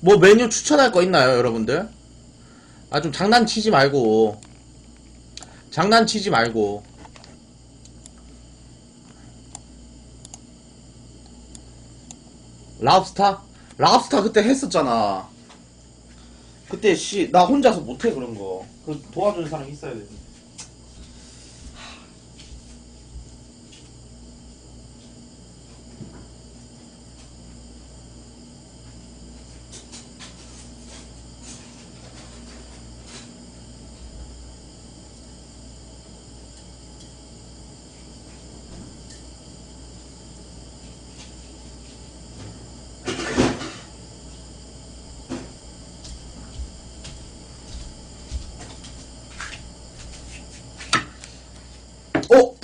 뭐 메뉴 추천할 거 있나요, 여러분들? 아, 좀 장난치지 말고. 장난치지 말고. 라브스타? 라브스타 그때 했었잖아. 그때 씨, 나 혼자서 못해, 그런 거. 그 도와주는 사람이 있어야 돼. 어?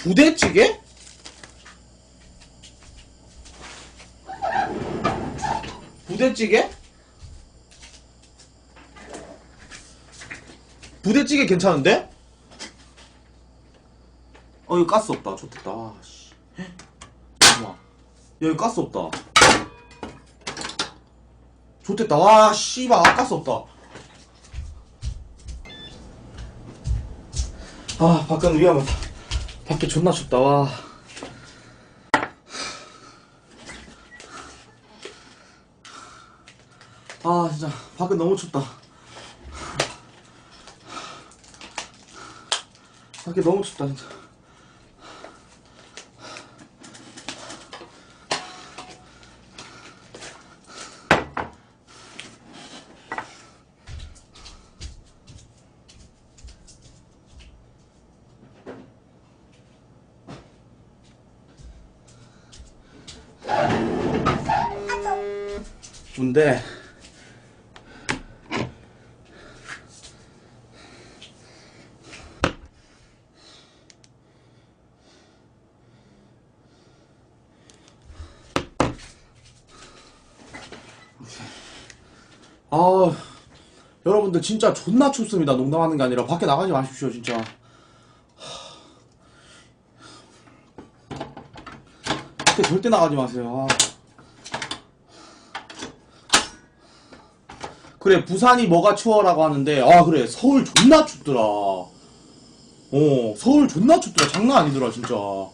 부대찌개? 부대찌개? 부대찌개 괜찮은데? 어 이거 가스 없다 좋겠다 아, 씨. 잠깐만 여기 가스 없다 좋겠다 와 씨발 가스 없다 아 밖은 위험하다 밖에 존나 춥다 와. 아 진짜. 밖은 너무 춥다. 밖에 너무 춥다 진짜 뭔데 아 여러분들 진짜 존나 춥습니다. 농담하는 게 아니라 밖에 나가지 마십시오 진짜. 밖에 절대 나가지 마세요. 아. 그래 부산이 뭐가 추워라고 하는데 아 그래 서울 존나 춥더라. 어 서울 존나 춥더라. 장난 아니더라 진짜. 어.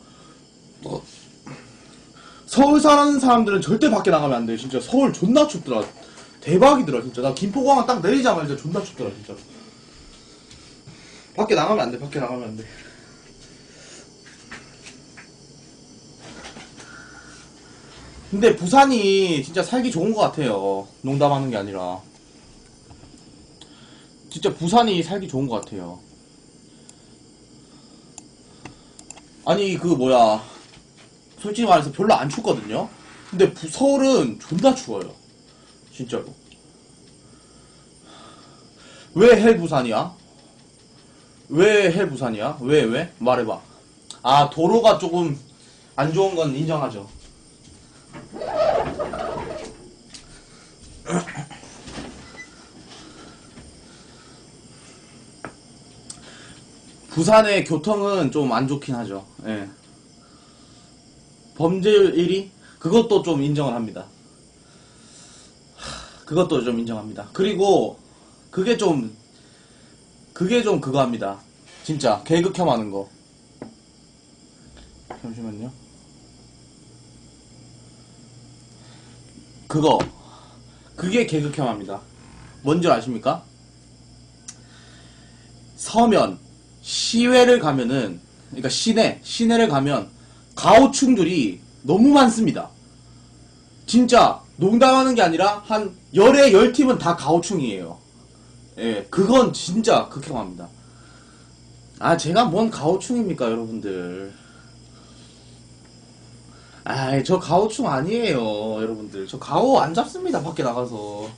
서울 사는 사람들은 절대 밖에 나가면 안 돼. 진짜 서울 존나 춥더라 대박이더라 진짜 나 김포공항 딱 내리자마자 존나 춥더라 진짜 밖에 나가면 안돼 밖에 나가면 안돼 근데 부산이 진짜 살기 좋은 것 같아요 농담하는 게 아니라 진짜 부산이 살기 좋은 것 같아요. 아니 그 뭐야 솔직히 말해서 별로 안 춥거든요. 근데 부- 서울은 존나 추워요. 진짜로. 왜 헬부산이야? 왜 헬부산이야? 왜 왜? 말해봐. 아 도로가 조금 안 좋은 건 인정하죠. 부산의 교통은 좀 안 좋긴 하죠. 예. 범죄율 1위? 그것도 좀 인정을 합니다. 하, 그것도 좀 인정합니다. 그리고 그게 좀 그게 좀 그거 합니다. 진짜 개극혐 하는 거. 잠시만요. 그거 그게 개극혐 합니다. 뭔지 아십니까? 서면 시외를 가면은 그러니까 시내 시내를 가면 가오충들이 너무 많습니다. 진짜 농담하는 게 아니라 한 열에 열 팀은 다 가오충이에요. 예, 그건 진짜 극혐합니다. 아 제가 뭔 가오충입니까 여러분들? 아이 저 가오충 아니에요 여러분들 저 가오 안 잡습니다 밖에 나가서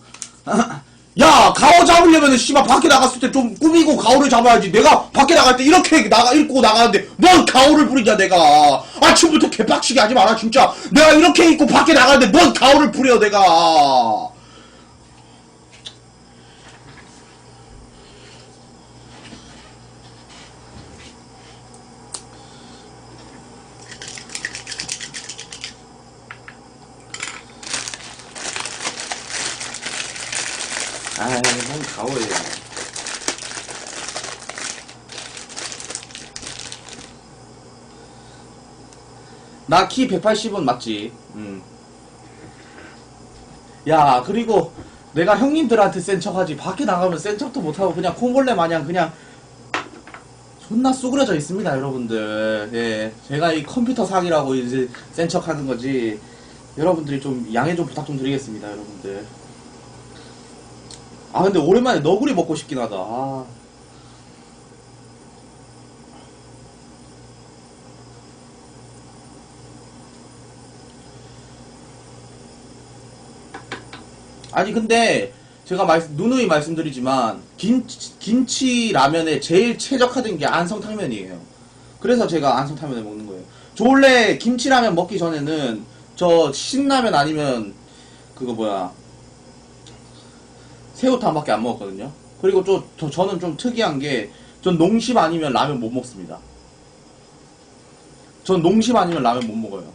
야 가오 잡으려면 씨발 밖에 나갔을 때 좀 꾸미고 가오를 잡아야지. 내가 밖에 나갈 때 이렇게 나가 입고 나가는데 뭔 가오를 부리냐 내가. 아침부터 개빡치게 하지 마라 진짜. 내가 이렇게 입고 밖에 나가는데 뭔 가오를 부려 내가 뭔 가오예요. 나 키 180은 맞지. 음. 야, 그리고 내가 형님들한테 센 척하지. 밖에 나가면 센 척도 못하고 그냥 콩벌레 마냥 그냥 존나 쏘그려져 있습니다, 여러분들. 예. 제가 이 컴퓨터 상이라고 이제 센 척 하는 거지. 여러분들이 좀 양해 좀 부탁 좀 드리겠습니다, 여러분들. 아, 근데 오랜만에 너구리 먹고 싶긴 하다. 아. 아니 근데 제가 말씀, 누누이 말씀드리지만 김치, 김치 라면에 제일 최적화된 게 안성탕면이에요. 그래서 제가 안성탕면을 먹는 거예요. 저 원래 김치라면 먹기 전에는 저 신라면 아니면 그거 뭐야 새우탕밖에 안 먹었거든요. 그리고 또 저, 저는 좀 특이한 게 전 농심 아니면 라면 못 먹습니다. 전 농심 아니면 라면 못 먹어요.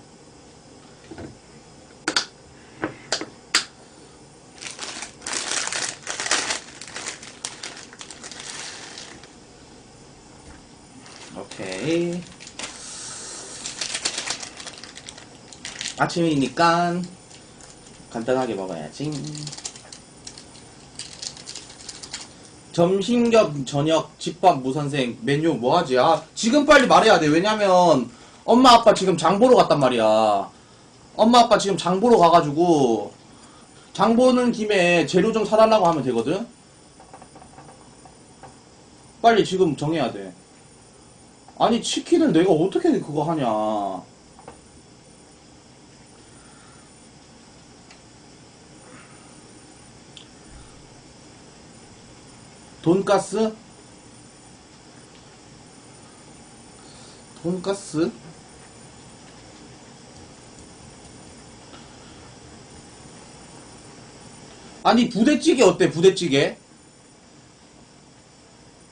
오케이. 아침이니까 간단하게 먹어야지. 점심 겸 저녁 집밥 무선생 메뉴 뭐 하지? 아, 지금 빨리 말해야 돼. 왜냐면 엄마 아빠 지금 장 보러 갔단 말이야. 엄마 아빠 지금 장 보러 가가지고 장 보는 김에 재료 좀 사달라고 하면 되거든. 빨리 지금 정해야 돼. 아니 치킨을 내가 어떻게 그거 하냐 돈가스? 돈가스? 아니 부대찌개 어때 부대찌개?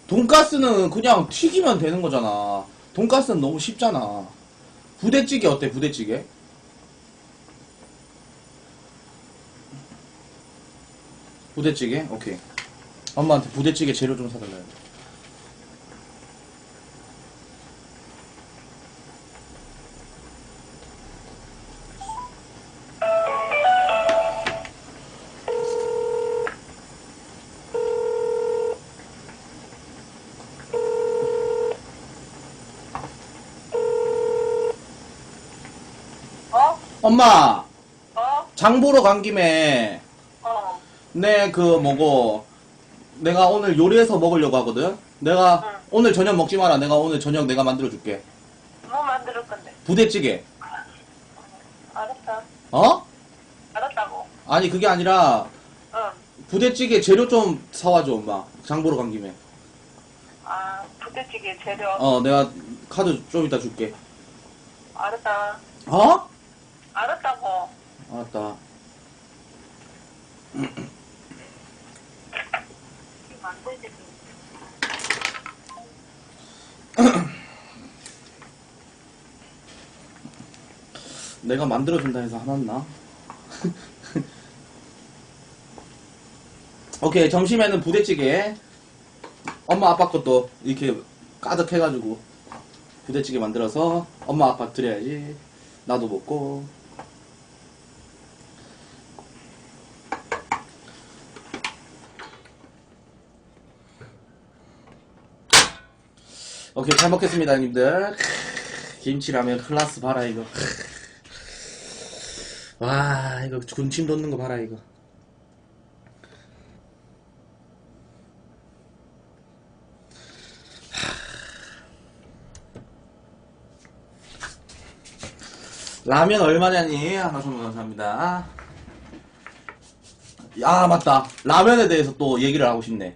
돈가스는 그냥 튀기면 되는 거잖아. 돈가스는 너무 쉽잖아. 부대찌개 어때, 부대찌개? 부대찌개? 오케이. 엄마한테 부대찌개 재료 좀 사달라요. 어? 엄마! 어? 장 보러 간 김에, 어. 내 그 뭐고, 내가 오늘 요리해서 먹으려고 하거든? 내가 응. 오늘 저녁 먹지 마라. 내가 오늘 저녁 내가 만들어 줄게. 뭐 만들 건데? 부대찌개. 알았다. 어? 알았다고. 아니, 그게 아니라, 응. 부대찌개 재료 좀 사와줘, 엄마. 장 보러 간 김에. 아, 부대찌개 재료. 어, 내가 카드 좀 이따 줄게. 알았다. 어? 알았다고. 알았다. 내가 만들어준다 해서 화났나? 오케이, 점심에는 부대찌개. 엄마 아빠 것도 이렇게 가득 해가지고 부대찌개 만들어서 엄마 아빠 드려야지. 나도 먹고. 오케이, 잘 먹겠습니다, 형님들. 김치라면 클라스 봐라, 이거. 와, 이거 군침 돋는 거 봐라, 이거. 라면 얼마냐니? 하나 좀 감사합니다. 야, 맞다. 라면에 대해서 또 얘기를 하고 싶네.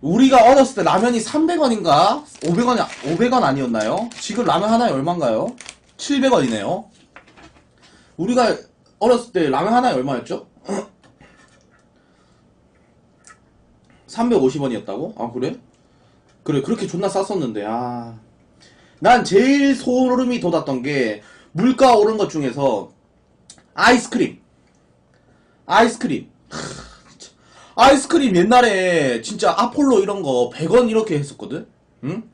우리가 어렸을 때 라면이 300원인가? 500원, 500원 아니었나요? 지금 라면 하나에 얼마인가요? 700원이네요. 우리가 어렸을 때 라면 하나에 얼마였죠? 350원이었다고? 아, 그래? 그래, 그렇게 존나 쌌었는데, 아. 난 제일 소름이 돋았던 게, 물가 오른 것 중에서, 아이스크림. 아이스크림. 아이스크림 옛날에 진짜 아폴로 이런 거 100원 이렇게 했었거든? 응?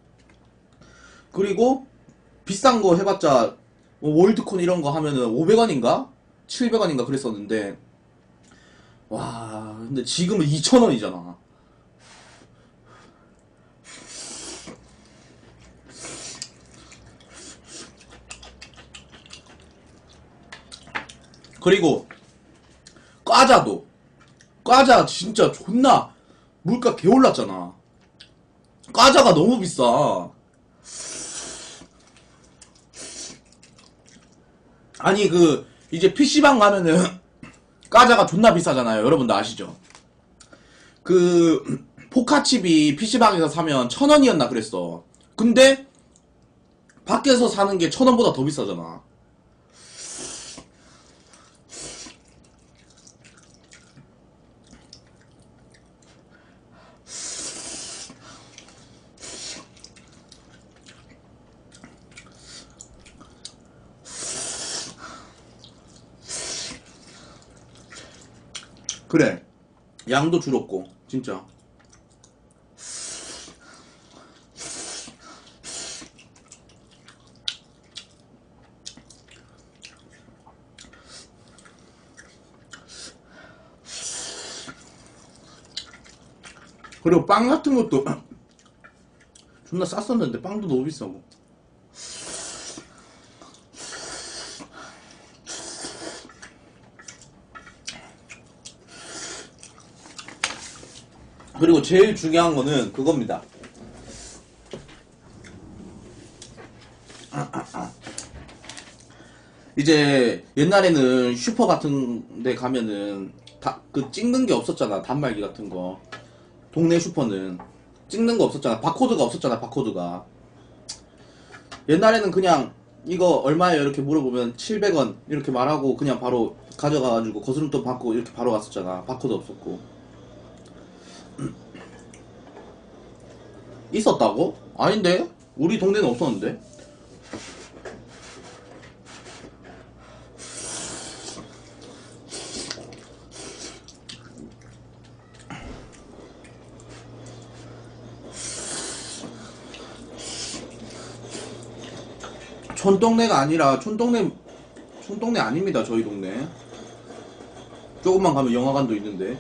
그리고 비싼 거 해봤자 뭐 월드콘 이런 거 하면은 500원인가? 700원인가 그랬었는데 와 근데 지금은 2,000원이잖아. 그리고 과자도 과자 진짜 존나 물가 개올랐잖아. 과자가 너무 비싸 아니 그 이제 PC방 가면은 과자가 존나 비싸잖아요. 여러분도 아시죠? 그 포카칩이 PC방에서 사면 천 원이었나 그랬어. 근데 밖에서 사는 게 천 원보다 더 비싸잖아 그래 양도 줄었고 진짜. 그리고 빵 같은 것도 존나 쌌었는데 빵도 너무 비싸고 그리고 제일 중요한 거는 그겁니다. 이제 옛날에는 슈퍼 같은 데 가면은 다 그 찍는 게 없었잖아. 단말기 같은 거. 동네 슈퍼는 찍는 거 없었잖아. 바코드가 없었잖아. 바코드가. 옛날에는 그냥 이거 얼마예요? 이렇게 물어보면 700원 이렇게 말하고 그냥 바로 가져가가지고 거스름돈 받고 이렇게 바로 갔었잖아. 바코드 없었고. 있었다고? 아닌데? 우리 동네는 없었는데? 촌동네가 아니라 촌동네 촌동네 아닙니다 저희 동네 조금만 가면 영화관도 있는데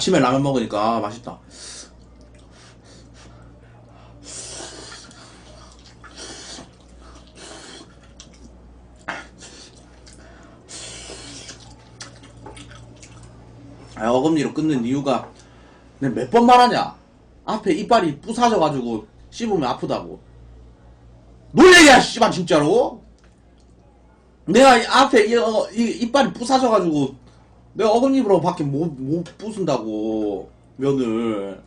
아, 아침에 라면 먹으니까 맛있다. 아, 어금니로 끊는 이유가 내가 몇 번 말하냐? 앞에 이빨이 부사져가지고 씹으면 아프다고. 놀래야 씨발 진짜로? 내가 이 앞에 이, 어, 이 이빨이 부사져가지고 내가 어금니로 밖에 못, 못 부순다고 면을.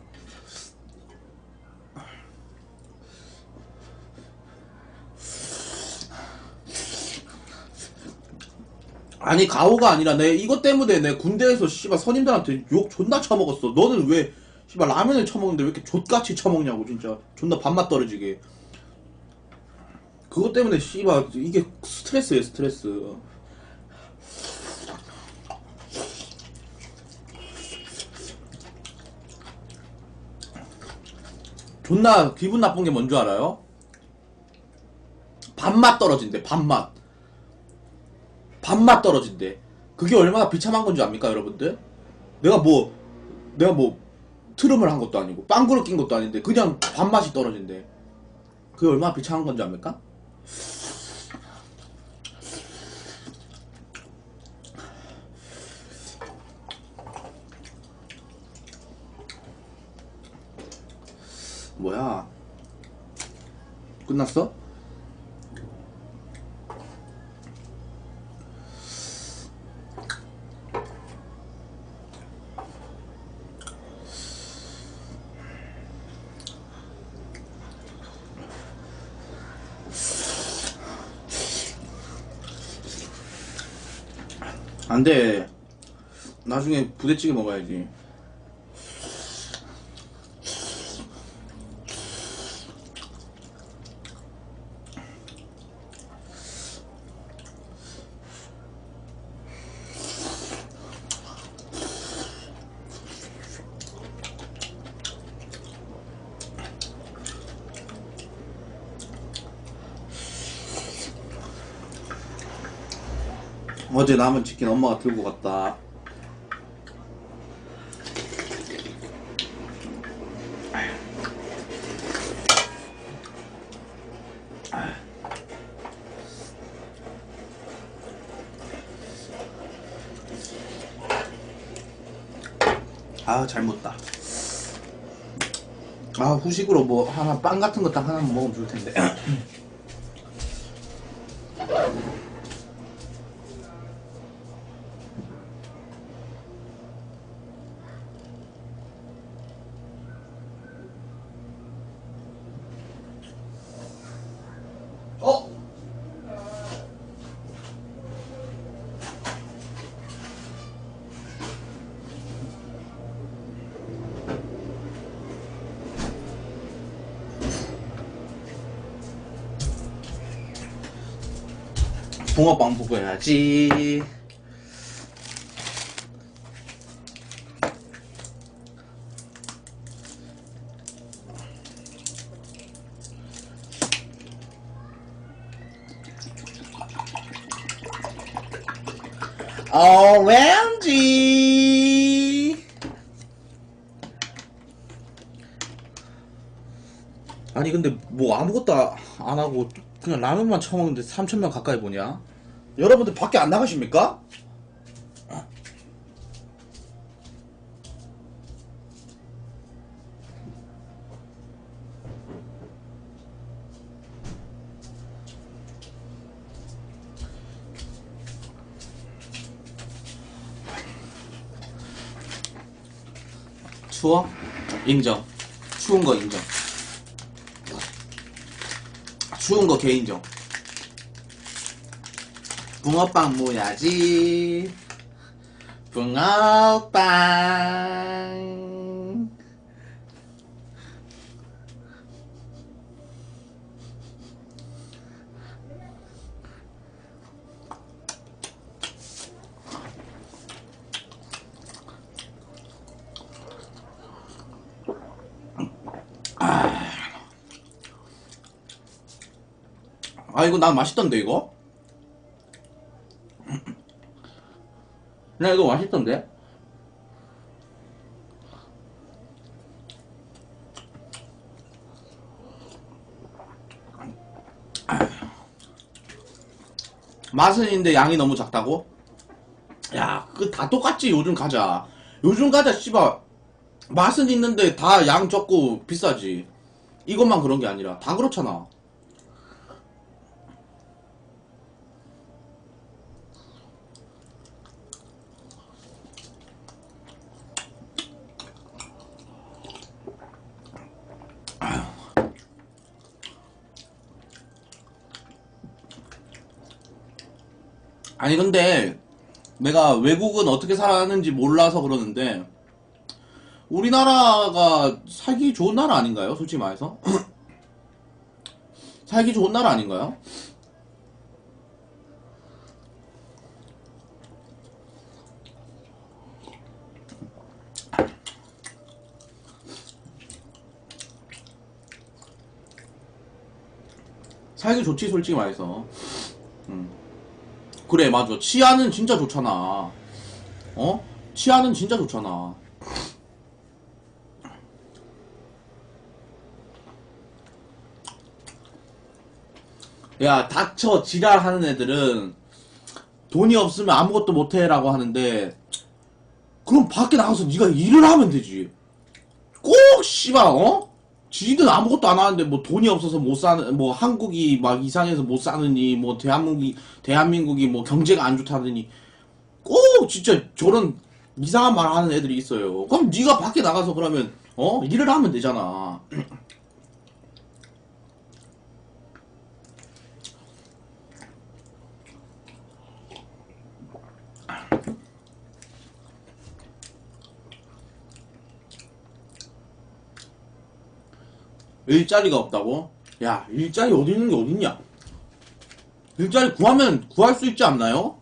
아니 가오가 아니라 내 이것 때문에 내 군대에서 씨발 선임들한테 욕 존나 처먹었어. 너는 왜 씨발 라면을 처먹는데 왜 이렇게 족같이 처먹냐고 진짜. 존나 밥맛 떨어지게. 그것 때문에 씨발 이게 스트레스예요 스트레스 존나 기분 나쁜 게 뭔 줄 알아요? 밥맛 떨어진대 밥맛 밥맛 떨어진대 그게 얼마나 비참한 건지 압니까 여러분들? 내가 뭐 내가 뭐 트름을 한 것도 아니고 빵그릇 낀 것도 아닌데 그냥 밥맛이 떨어진대 그게 얼마나 비참한 건지 압니까? 뭐야? 끝났어? 안돼. 나중에 부대찌개 먹어야지. 어제 남은 치킨 엄마가 들고 갔다. 아 잘못다. 아 후식으로 뭐 하나 빵 같은 거 딱 하나 먹으면 좋을 텐데 붕어빵 먹어야지. 오렌지. 아니 근데 뭐 아무것도 안 하고 그냥 라면만 처먹는데 3천명 가까이 보냐? 여러분들 밖에 안 나가십니까? 추워? 인정. 추운 거 인정. 추운 거 개인정. 붕어빵 모야지. 붕어빵. 아 이거 난 맛있던데 이거? 나 이거 맛있던데? 맛은 있는데 양이 너무 작다고? 야, 그 다 똑같지 요즘 과자. 요즘 과자 씨발 맛은 있는데 다 양 적고 비싸지. 이것만 그런 게 아니라 다 그렇잖아. 아니 근데 내가 외국은 어떻게 살아가는지 몰라서 그러는데 우리나라가 살기 좋은 나라 아닌가요? 솔직히 말해서 살기 좋은 나라 아닌가요? 살기 좋지 솔직히 말해서 음. 그래 맞아. 치아는 진짜 좋잖아. 어? 치아는 진짜 좋잖아. 야 닥쳐. 지랄 하는 애들은 돈이 없으면 아무것도 못해라고 하는데 그럼 밖에 나가서 네가 일을 하면 되지. 꼭 씨발 어? 지들 아무것도 안 하는데 뭐 돈이 없어서 못 사는 뭐 한국이 막 이상해서 못 사느니 뭐 대한민국이 대한민국이 뭐 경제가 안 좋다느니 꼭 진짜 저런 이상한 말 하는 애들이 있어요. 그럼 네가 밖에 나가서 그러면 어 일을 하면 되잖아. 일자리가 없다고? 야, 일자리 어디 있는 게 어딨냐? 일자리 구하면 구할 수 있지 않나요?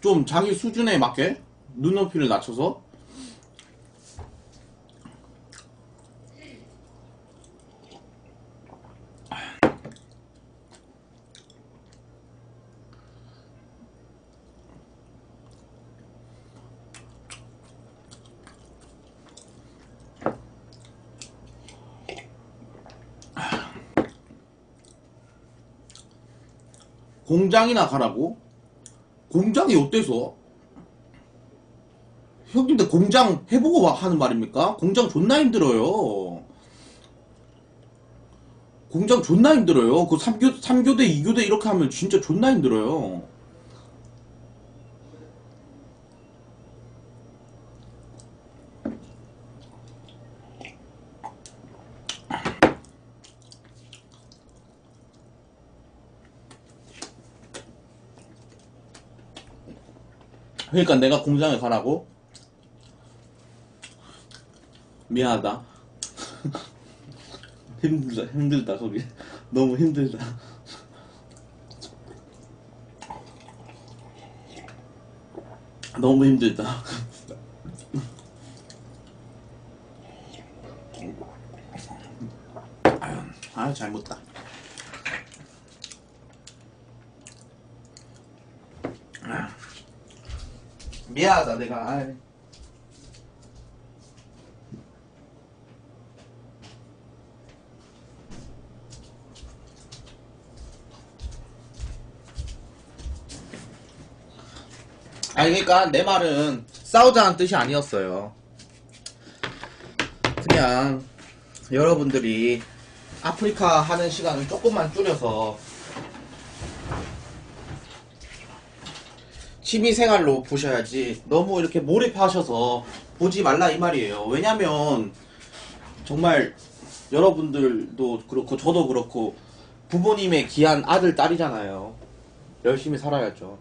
좀 자기 수준에 맞게 눈높이를 낮춰서 공장이나 가라고? 공장이 어때서? 형님들 공장 해보고 막 하는 말입니까? 공장 존나 힘들어요. 공장 존나 힘들어요. 그 3교, 3교대, 2교대 이렇게 하면 진짜 존나 힘들어요. 그러니까 내가 공장에 가라고? 미안하다. 힘들다, 힘들다, 거기. 너무 힘들다. 너무 힘들다. 아유, 잘못다. 미안하다, 내가. 아니 그러니까 내 말은 싸우자는 뜻이 아니었어요. 그냥 여러분들이 아프리카 하는 시간을 조금만 줄여서 취미 생활로 보셔야지 너무 이렇게 몰입하셔서 보지 말라 이 말이에요. 왜냐면 정말 여러분들도 그렇고 저도 그렇고 부모님의 귀한 아들 딸이잖아요. 열심히 살아야죠.